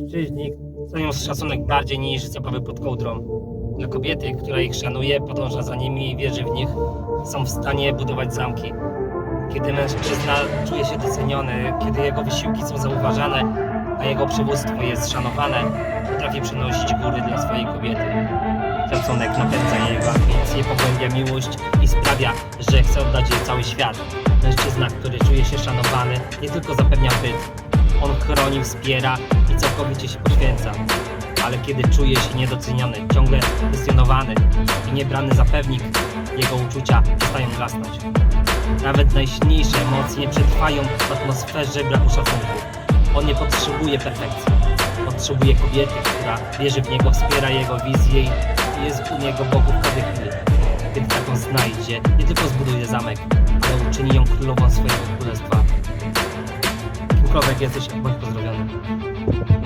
Mężczyźni cenią szacunek bardziej niż zabawy pod kołdrą. Dla kobiety, która ich szanuje, podąża za nimi i wierzy w nich, są w stanie budować zamki. Kiedy mężczyzna czuje się doceniony, kiedy jego wysiłki są zauważane, a jego przywództwo jest szanowane, potrafi przynosić góry dla swojej kobiety. Szacunek napędza jego ambicje, pogłębia miłość i sprawia, że chce oddać jej cały świat. Mężczyzna, który czuje się szanowany, nie tylko zapewnia byt, on chroni, wspiera i całkowicie się poświęca. Ale kiedy czuje się niedoceniony, ciągle kwestionowany i niebrany za pewnik, jego uczucia przestają gasnąć. Nawet najsilniejsze emocje nie przetrwają w atmosferze braku szacunku. On nie potrzebuje perfekcji. Potrzebuje kobiety, która wierzy w niego, wspiera jego wizję i jest u niego boku każdej chwili. Kiedy taką znajdzie, nie tylko zbuduje zamek, ale uczyni ją królową swojego królestwa. Kimkolwiek jesteś, bądź pozdrowiony.